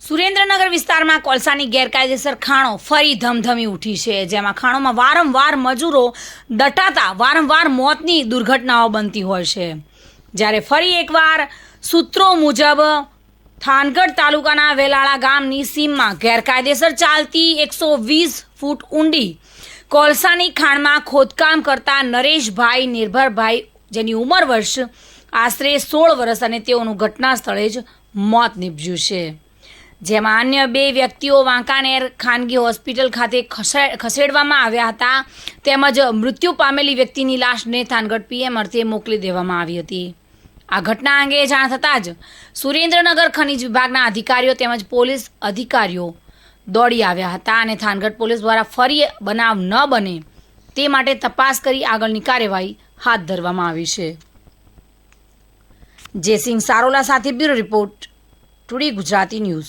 સુરેન્દ્રનગર વિસ્તારમાં કોલસાની ગેરકાયદેસર ખાણો ફરી ધમધમી ઉઠી છે, જેમાં ખાણોમાં વારંવાર મજૂરો દટાતા વારંવાર મોતની દુર્ઘટનાઓ બનતી હોય છે. જ્યારે ફરી એકવાર સૂત્રો મુજબ થાનગઢ તાલુકાના વેલાળા ગામની સીમમાં ગેરકાયદેસર ચાલતી એકસો વીસ ફૂટ ઊંડી કોલસાની ખાણમાં ખોદકામ કરતા નરેશભાઈ નિર્ભરભાઈ, જેની ઉંમર વર્ષ આશરે સોળ વર્ષ અને તેઓનું ઘટના સ્થળે જ મોત નીપજ્યું છે. જેમાં અન્ય બે વ્યક્તિઓ વાંકાનેર ખાનગી હોસ્પિટલ ખાતે ખસે- ખસેડવામાં આવ્યા હતા. તેમજ મૃત્યુ પામેલી વ્યક્તિની લાશને થાનગઢ પીએમ અર્થે મોકલી દેવામાં આવી હતી. આ ઘટના અંગે જાણ થતાં જ સુરેન્દ્રનગર ખનિજ વિભાગના અધિકારીઓ તેમજ પોલીસ અધિકારીઓ દોડી આવ્યા હતા અને થાનગઢ પોલીસ દ્વારા ફરી બનાવ ન બને તે માટે તપાસ કરી આગળની કાર્યવાહી હાથ ધરવામાં આવી છે. જયસિંહ સારોલા સાથે bureau report, today Gujarati news.